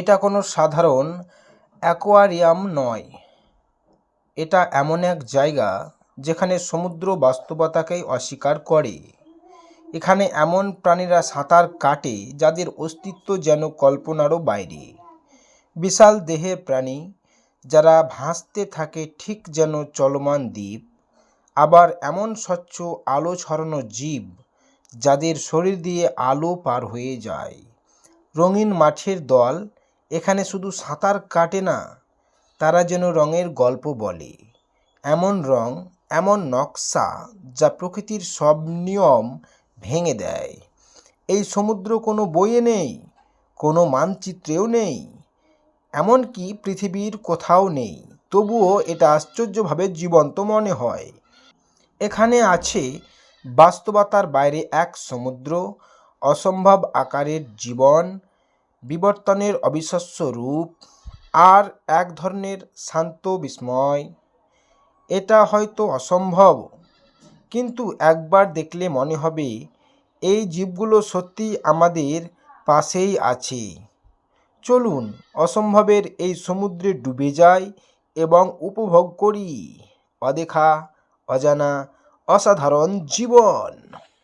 এটা কোনো সাধারণ অ্যাকোয়ারিয়াম নয়। এটা এমন এক জায়গা যেখানে সমুদ্র বাস্তবতাকেই অস্বীকার করে। এখানে এমন প্রাণীরা সাঁতার কাটে যাদের অস্তিত্ব যেন কল্পনারও বাইরে। বিশাল দেহের প্রাণী যারা ভাসতে থাকে ঠিক যেন চলমান দ্বীপ, আবার এমন স্বচ্ছ আলো ছড়ানো জীব যাদের শরীর দিয়ে আলো পার হয়ে যায়। রঙিন মাছের দল এখানে শুধু সাঁতার কাটে না, তারা যেন রঙের গল্প বলে। এমন রং, এমন নকশা যা প্রকৃতির সব নিয়ম ভেঙে দেয়। এই সমুদ্র কোনো বইয়ে নেই, কোনো মানচিত্রেও নেই, এমনকি পৃথিবীর কোথাও নেই। তবুও এটা আশ্চর্যভাবে জীবন্ত মনে হয়। এখানে আছে বাস্তবতার বাইরে এক সমুদ্র, অসম্ভব আকারের জীবন বিবর্তনের অবিশ্বাস্য রূপ আর এক ধরনের শান্ত বিস্ময়। এটা হয়তো অসম্ভব, কিন্তু একবার দেখলে মনে হবে এই জীবগুলো সত্যি আমাদের পাশেই আছে। চলুন, অসম্ভবের এই সমুদ্রে ডুবে যাই এবং উপভোগ করি অদেখা, অজানা, অসাধারণ জীবন।